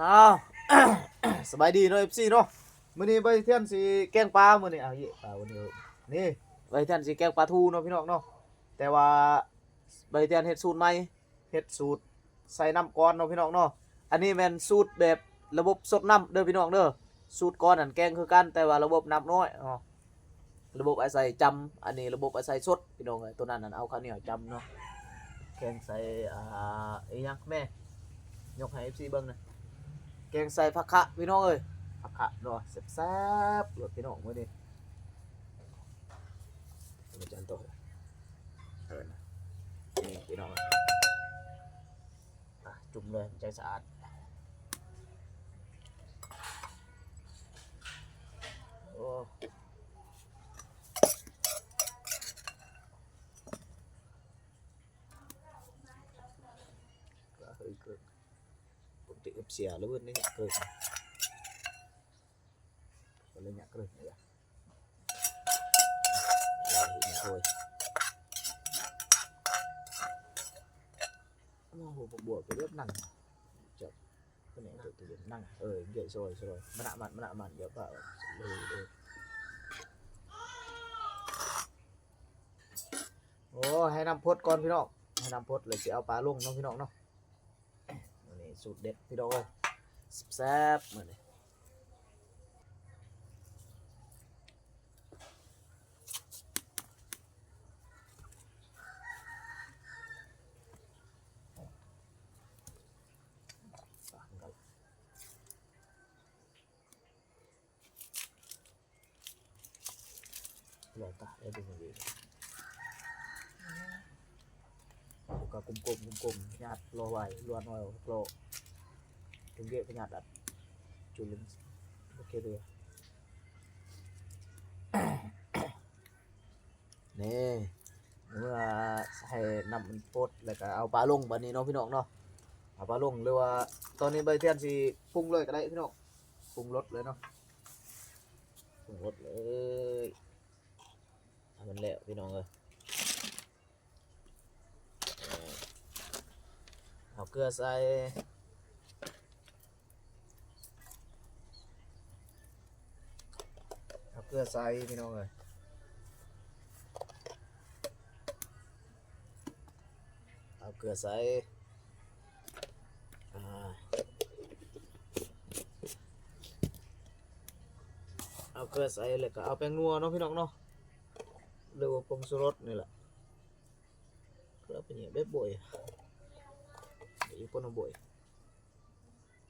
อ้าว สบายดีเนาะ FC เนาะมื้อนี้ใบเทียนสิแกงปลามื้อนี้อ้าวเยปลาวันนี้นี่ใบเทียนสิแกงปลาทูเนาะพี่น้องเนาะแต่ว่าใบเทียนเฮ็ดสูตรใหม่เฮ็ดสูตรใส่น้ำก้อนเนาะพี่น้องเนาะอันนี้แม่นสูตรแบบระบบสดน้ำเด้อพี่น้องเด้อสูตรก้อนอันแกงคือกันแต่ว่าระบบน้ำน้อยเนาะระบบอาศัยจำอันนี้ระบบอาศัยสดพี่น้องเอ้ยตัวนั้นนั่นเอาข้าวเหนียวจำเนาะแกงใส่อ่าอีหยังแม่ยกให้ FC เบิ่งน่อยแก งใส่ผักคะพี่น้องเอ้ยผักคะเนาะแซ่บๆเลยพี่น้องมื้อนี้อาจารย์โตเออนะนี่พี่น้องอะจุ่มเลยใจสะอาด cũng tự ấp xìa luôn đấy nhạc cười còn lên nhạc cười này à rồi thì nhạc thôi nó hồ một buổi cái bếp nặng chậm cái này tự tự năng ờ vậy rồi rồi mà nạ mặn mà nạ mặn giờ bảo ừ, ừ. โอ้ให้นำพดก่อนพี่น้องให้นำพดเลยสิเอาปลาลงเน้องพี่น้องเนาะ มื้อนี้สูตรเด็ดพี่น้องเอ้ย แซ่บๆมื้อนี้ฝากกันเหลือตาได้ดูมันดีก็กลมๆกลมๆญาติรอไว้รวนไว้โปร Tunggu penyadat Julin Oke tuh ya นี่เมื่อให้นำมันโพดแล้วก็เอาปลาลงบัดนี้เนาะพี่น้องเนาะเอาปลาลงหรือ ว่าตอนนี้ใบเทียนสิปรุงเลยก็ได้พี่น้องปรุงรสเลยเนาะปรุงรสเลยให้มันแล้วพี่น้องเลยเอาเกลือใส่ เอาเก ลือใส่พี่น้องเลยเอาเกลือใส่เอาเกลือใส่เลยก็เอาแป้งนัวเนาะพี่น้องเนาะหรือว่าผงชูรสนี่แหละเกลือเป็นอย่างแบบบ่อยเดี๋ยวอีกคนเอาบ่อย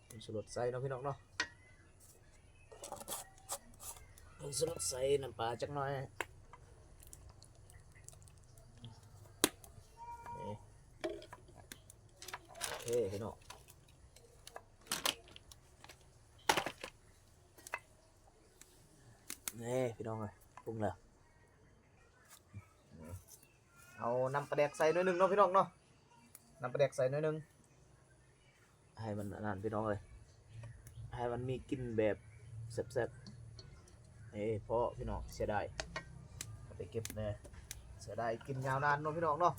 ผงชูรสใส่เนาะพี่น้องเนาะ ผงชูรสใส่น้ำปลาจักหน่อยนี่โอเคพี่น้องนี่พี่น้องเลยปรุงแล้วนี่เอาน้ำปลาแดกใส่หน่อยหนึงเนาะพี่น้องเนาะน้ำปลาแดกใส่หน่อยหนึงให้มันนนั่นพี่น้องเลยให้มันมีกลิ่นแบบแซ่บๆ เอ้เพราะพี่น้องเสียดายไปเก็บแน่เสียดายกินยาวนานเนาะพี่น้องเนาะ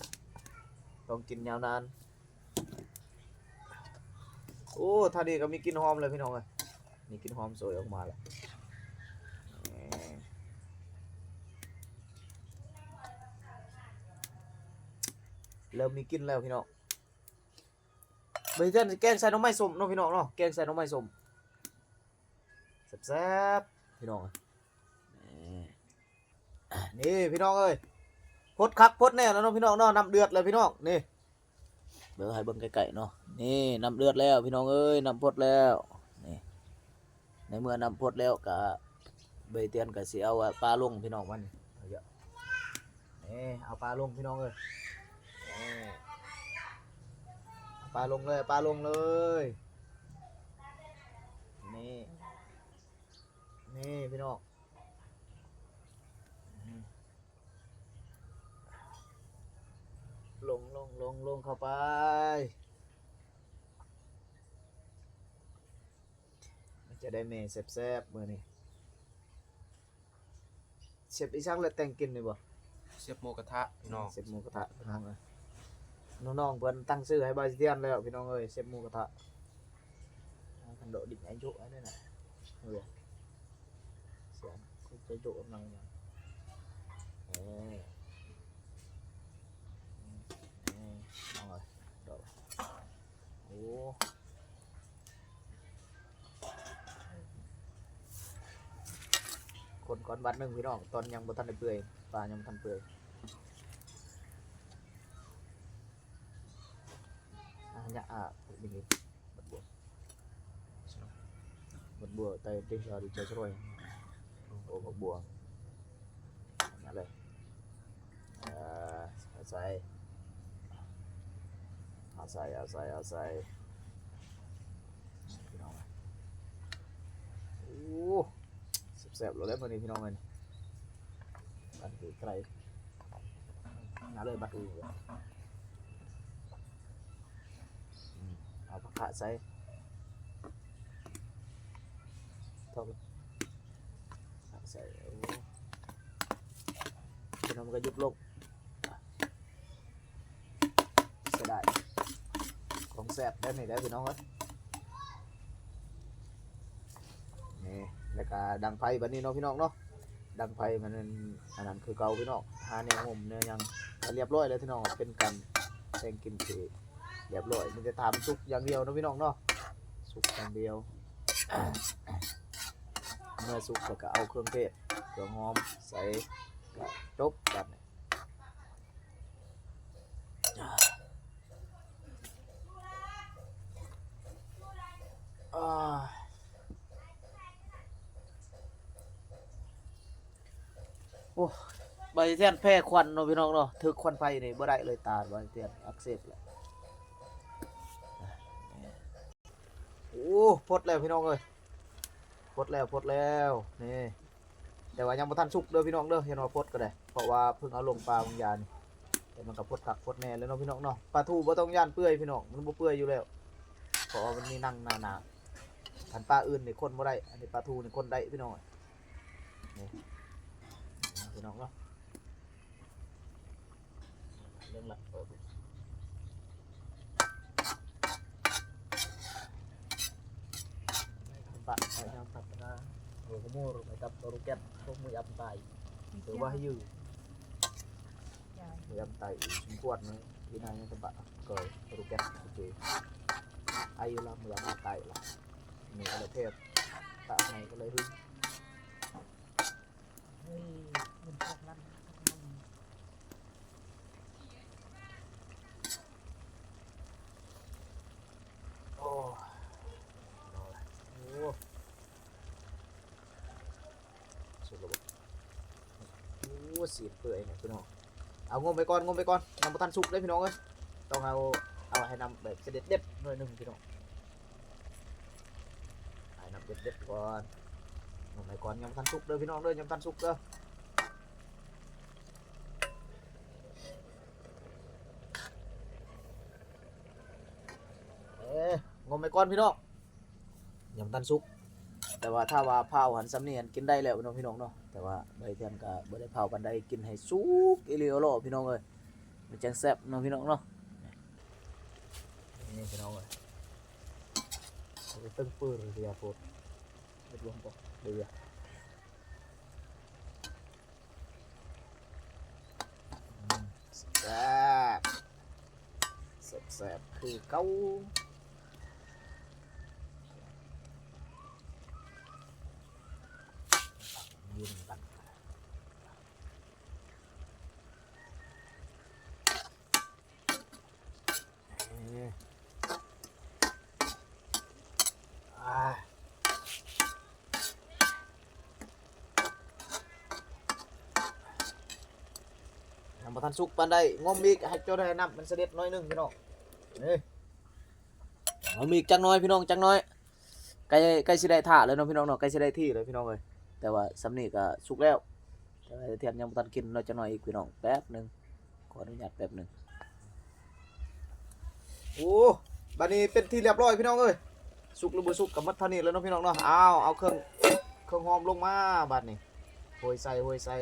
ต้องกินยาวนาน โอ้ท่านี้ก็มีกลินหอมเลยพี่น้องเลยมีกลินหอมสวยออกมาแล้วเริ่มมีกลินแล้วพี่น้องเบย์เทนแกงใส่น้องไม้ส้มเนาะพี่น้องเนาะแกงใส่น้องไม้ส้มแซ่บๆพี่น้อง นี่พี่น้องเอ้ยพดคักพดแน่แล้วเนาะพี่น้องเนาะน้ำเดือดเลยพี่น้องนี่เบิ่งให้เบิ่งไกลๆเนาะนี่น้ำเดือดแล้วพี่น้องเอ้ยน้ำพดแล้วนี่ในเมื่อน้ำพดแล้วกะใบเตียนกะเสิเอาปลาลงพี่น้องมันเอาเยอะนี่เอาปลาลงพี่น้องเอ้ยปลาลงเลยปลาลงเลยนี่นี่พี่น้อง ล งลงลงลงเข้าไป มันจะได้เมย์แซ่บๆมือนี่เชฟอีช่างเลยแต่งกินเลยบ่เสียบหมูกระทะพี่น้องเชฟหมูกระทะพี่น้องเลยน้องๆเพิ่นตั้งชื่อให้บาซิเตียนแล้วพี่น้องเอ้ยเชฟหมูกระทะเอาข độ định anh chỗ ấy đây này người sẽ không cái chỗ này nè Đấy. Đấy, นก่อนวัดเมืองพี่น้องตอนยังบุทันเปื่อยตลายังบ่ทันเปื่อยอะเนี้อะนี่บัดบัวบัดบัวไตยตะเอาดิเจอช่วยโอ้บัดบัวนั่นเลยอ่าอศัยอาศัยอาศัยอาศัยโอ้ แสบเราแล้ววันนี้พี่น้องเลยบัตรคือไกลน่าเลยบัตรอืเอาผักขาใส่ท่ากันผักใส่พี่น้องก็ยุบลงอะเสียดายของแสบได้ไหมได้พี่น้องเอ้ยนี่ แล้วก็ดังไฟบัดนี้เนาะพี่น้องเนาะดังไฟมันอันนั้นคือเกาพี่น้องหาแนวหมแนวหยังเรียบร้อยแล้วพี่น้องเป็นกันแทงกินคือเรียบร้อยมันจะทำสุกอย่างเดียวนะพี่น้องเนาะสุกอย่างเดียวเมื่อสุกแล้วก็เอาเครื่องเทศเครื่องหอมใส่กจบกันอ่า โอ้ใบเทียนแพ้ควันเนาะพี่น้องเนาะถึกควันไฟนี่บ่ได้เลยตาใบเทียนอักเสบแล้วโอ้พดแล้วพี่น้องเอ้ยพดแล้วพดแล้วนี่แต่ว่ายังบ่ทันสุกเด้อพี่น้องเด้อเห็นว่าพดก็ได้เพราะว่าเพิ่งเอาลงปลาบางยานี่แต่มันก็พดคักพดแน่แล้วเนาะพี่น้องเนาะปลาทูบ่ต้องย่านเปื่อยพี่น้องมันบ่เปื่อยอยู่แล้วเพราะว่ามันมีนั่งหนาๆคันปลาอื่นนี่คนบ่ได้อันนี้ปลาทูนี่คนได้พี่น้องนี่ พี่น้องเนาะเรื่องหลักเปิดปะไปทำตัดนะโอ้โหโม่ไปตัดตัวรูแก๊สพวกมืออับไตหรือว่าให้ยืดมืออับไตสมควรนะที่นายจะปะเกิดตัวรูแก๊สโอเคอายุละมืออับไตละนี่ก็เลยเทพตะไหนก็เลยหึ้ยมันพวกนั้นมัน โอ้โอ้สุดแล้วบ่โอ้เสียเปื่อยเนี่ยพี่น้อง เอางมไปก่อนงมไปก่อนยังบ่ทันสุกเลยพี่น้องเอ้ยต้องเอาเอาให้นำแบบเสด็จเด็ดหน่อยหนึ่งพี่น้องให้นำเด็ดเด็ดๆก่อนงมไปก่อนยังบ่ทันสุกเด้อพี่น้องเด้อยังบ่ทันสุกเด้อเอ๊ะ งมไปก่อนพี่น้องยังบ่ทันสุก แต่ว่าถ้าว่าเผาหันสำเนียนกินได้แล้วพี่น้องพี่น้องเนาะแต่ว่าใบเทียนก็บ่ได้เผากันได้กินให้สุกอีหลีโอโลพี่น้องเอ้ยมันจังแซ่บเนาะพี่น้องเนาะนี่พี่น้องเอ้ยเอาไปตึ้งปื้อเรียโพดเรียบรวมบ่เรียอืมแซ่บแซ่บแซ่บคือเก่า ยืนกันเอ๊ะอ่า ยังบ่ทันสุกปานใดงมอีกให้เจ้าได้น้ำมันเสด็จน้อยหนึงพี่น้องนี่งมอีกจังน้อยพี่น้องจังน้อยใกล้ใกล้สิได้ท่าแล้วเนาะพี่น้องเนาะใกล้สิได้ที่แล้วพี่น้องเอ้ยแต่ว่าสำนีก็สุกแล้วแต่ว่าเทียนยังบ่ทันกินเราจะหน่อยอีกพี่น้องแป๊บหนึงขออนุญาตแป๊บหนึงโอ้บัดนี้เป็นที่เรียบร้อยพี่น้องเอ้ยสุกหรือบ่สุกกับมัดเท่านี้แล้วเนาะพี่น้องเนาะอ้าวเอาเครื่องเครื่องหอมลงมาบัดนี้โหยใส่โหยใส่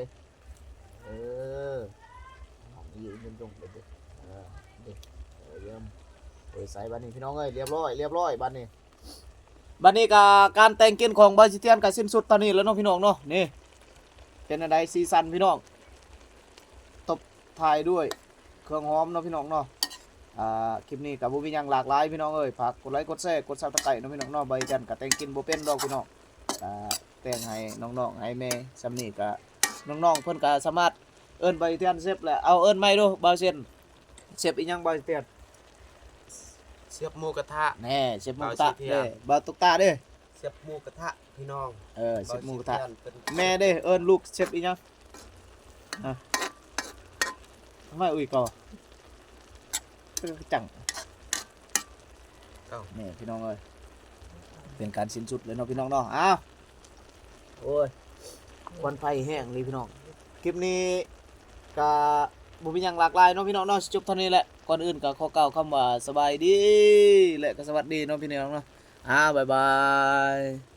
เออ หอมยืนยงยงๆเด็ดๆเออเด็ดเยี่ยมโหยใส่บัดนี้พี่น้องเอ้ยเรียบร้อยเรียบร้อยบัดนี้บัดนี้ก็การแต่งกินของบาซิเทียนก็สิ้นสุดตอนนี้แล้วเนาะพี่น้องเนาะนี่เป็นอะไรซีซันพี่น้องตบท้ายด้วยเครื่องหอมเนาะพี่น้องเนาะอ่าคลิปนี้ก็บ่มีหยังหลากหลายพี่น้องเอ้ยฝากกดไลค์กดแชร์กด Subscribe เนาะพี่น้องเนาะบาซิเทียนก็แต่งกินบ่เป็นดอกพี่น้องอ่าแต่งให้น้องๆให้แม่ซำนี้ก็น้องๆเพิ่อนก็สามารถ เอิ้นบาซิเทียนเซฟแหละเอาเอิ้นใหม่ดูบาซิเทียนเซฟอีหยังบาซิเทียนเสียบหมูกระทะ แน่เชฟหมูกระทะบาซิเทียนเด้บาตุกตาเด้เสียบหมูกระทะพี่น้อง เออเชฟหมูกระทะบาซิเทียนเป็นแม่เด้เอิ้นลูกเชฟอีหยังอะทำไมอุ้ยก่อเป็นจังเอ้านี่พี่น้องเอ้ยเป็นการสิ้นสุดเลยเนาะพี่น้องเนาะอ้าวโอ้ยควันไฟแห้งเลยพี่น้อง คลิปนี้ ก็บ่มีหยังหลากหลายเนาะพี่น้องเนาะจบเท่านี้แหละก่อนอื่นก็ขอกล่าวคำว่าสบายดีและก็สวัสดีเนาะพี่น้องเนาะอ่าบ๊ายบาย